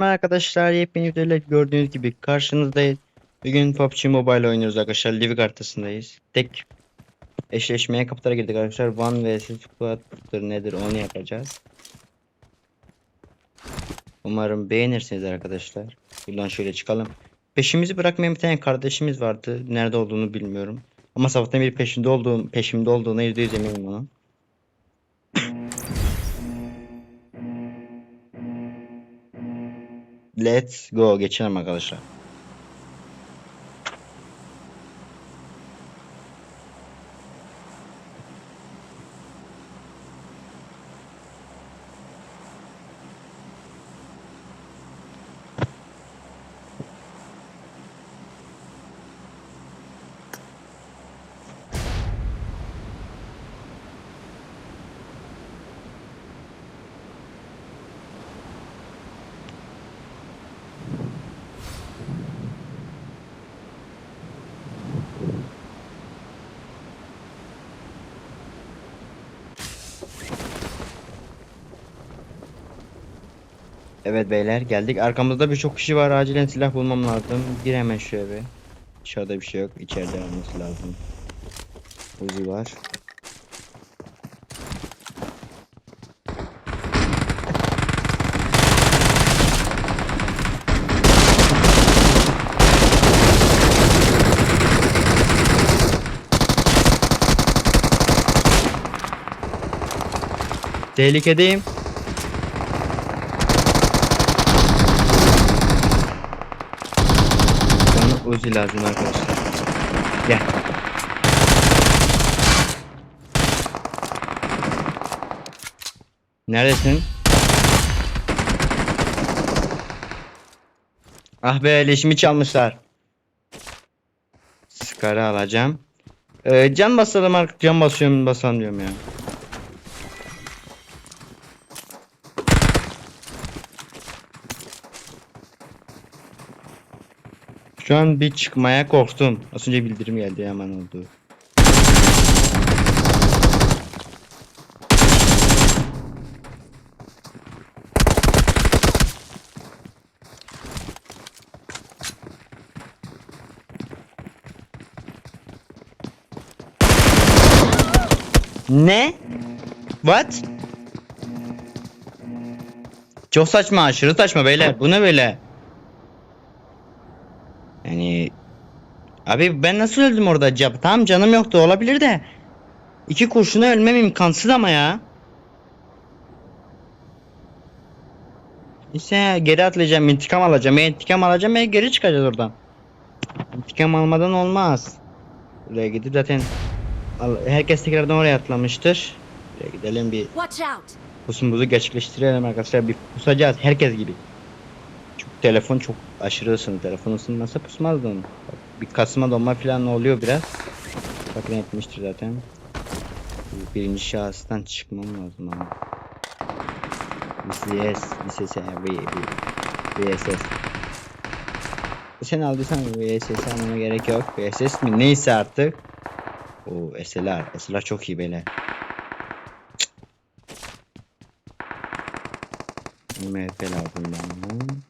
Merhaba arkadaşlar yepyeni videoyla gördüğünüz gibi karşınızdayız. Bugün PUBG Mobile oynuyoruz arkadaşlar. Live haritasındayız. Tek eşleşmeye kapılara girdik arkadaşlar. One vs Squad'dır nedir onu yapacağız. Umarım beğenirsiniz arkadaşlar. Buradan şöyle çıkalım. Peşimizi bırakmayan bir tane kardeşimiz vardı. Nerede olduğunu bilmiyorum. Ama sabahtan beri peşinde olduğum, peşimde olduğuna %100 eminim onun. Let's go geçelim arkadaşlar. Evet beyler geldik. Arkamızda birçok kişi var. Acilen silah bulmam lazım. Gir hemen şu eve. Dışarıda bir şey yok. İçeride olması lazım. Uzi var. Tehlikedeyim. Bana Uzi lazım arkadaşlar. Gel. Neredesin? Ah be leşimi çalmışlar. Skarı alacağım. Ee, can basalım artık can basıyorum basalım diyorum ya. Şu an bir çıkmaya korktum. Az önce bildirim geldi hemen oldu. Ne? What? Çok saçma, aşırı saçma beyler. Bu ne böyle? Yani abi ben nasıl öldüm orada acaba? Tamam canım yoktu olabilir de. İki kurşuna ölmem imkansız ama ya. İşte geri atlayacağım, intikam alacağım. Ya intikam alacağım ya geri çıkacağız oradan. İntikam almadan olmaz. Buraya gidip zaten herkes tekrardan oraya atlamıştır. Buraya gidelim bir pusumuzu gerçekleştirelim arkadaşlar. Bir pusacağız herkes gibi. Çok telefon çok aşırı ısındı. Telefon ısınmasa pusmazdı onu. Bak, bir kasma donma falan oluyor biraz. Bakın etmiştir zaten. Birinci şahıstan çıkmam lazım ama. VCS, VCS, VSS. Sen aldıysan VSS almama gerek yok. VSS mi? Neyse artık. O SLR. SLR çok iyi beyler. MF lazım bana.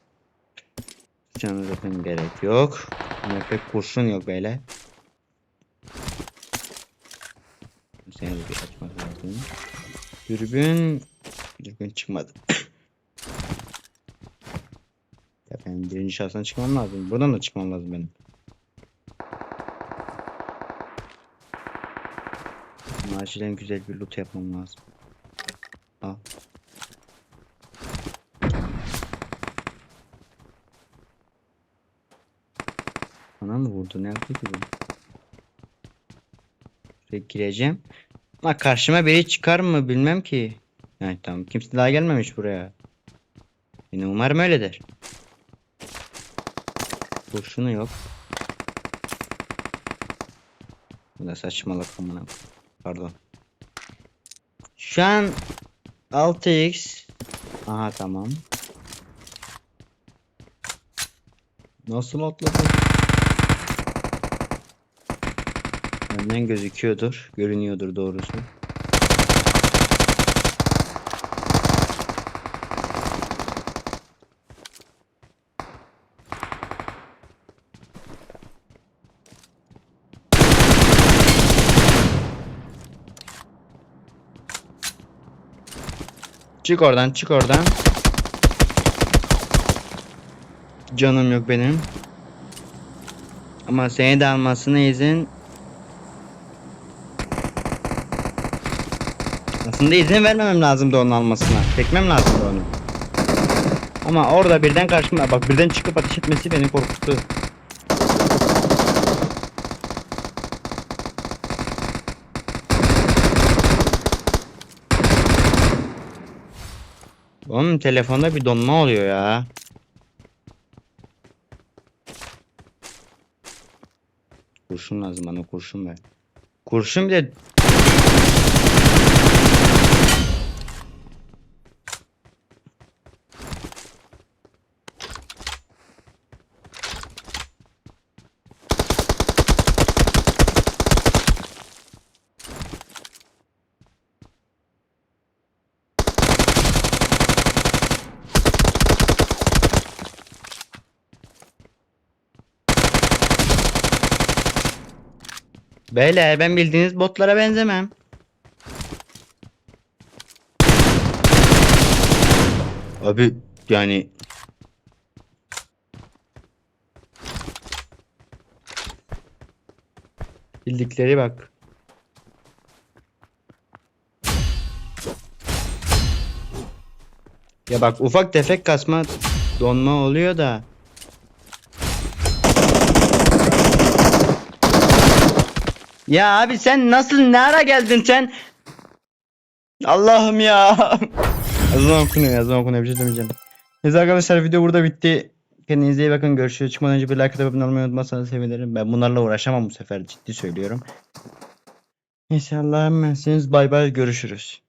Canı zaten gerek yok. MF kurşun yok böyle. Seni bir açmak lazım. Dürbün... Dürbün çıkmadı. ya ben birinci şahsına çıkmam lazım. Buradan da çıkmam lazım benim. Ama Acilen güzel bir loot yapmam lazım. Al. Bana mı vurdu? Ne yaptı ki bu? Şuraya gireceğim. Ama karşıma biri çıkar mı bilmem ki. Yani tamam kimse daha gelmemiş buraya. Yine umarım öyledir. Kurşunu yok. Bu da saçmalık amına. Pardon. Şu an 6x. Aha tamam. Nasıl atladı? Önden gözüküyordur. Görünüyordur doğrusu. Çık oradan çık oradan. Canım yok benim. Ama seni de almasına izin Aslında izin vermemem lazımdı onun almasına. Çekmem lazımdı onu. Ama orada birden karşıma bak birden çıkıp ateş etmesi beni korkuttu. Oğlum telefonda bir donma oluyor ya. Kurşun lazım bana kurşun ver. Kurşun bir de Beyler ben bildiğiniz botlara benzemem. Abi yani bildikleri bak. Ya bak ufak tefek kasma donma oluyor da. Ya abi sen nasıl ne ara geldin sen? Allah'ım ya. Yazılan okunuyor yazılan okunuyor bir şey demeyeceğim. Neyse arkadaşlar video burada bitti. Kendinize iyi bakın görüşürüz. Çıkmadan önce bir like atıp abone olmayı unutmazsanız sevinirim. Ben bunlarla uğraşamam bu sefer ciddi söylüyorum. Neyse Allah'a emanetsiniz bay bay görüşürüz.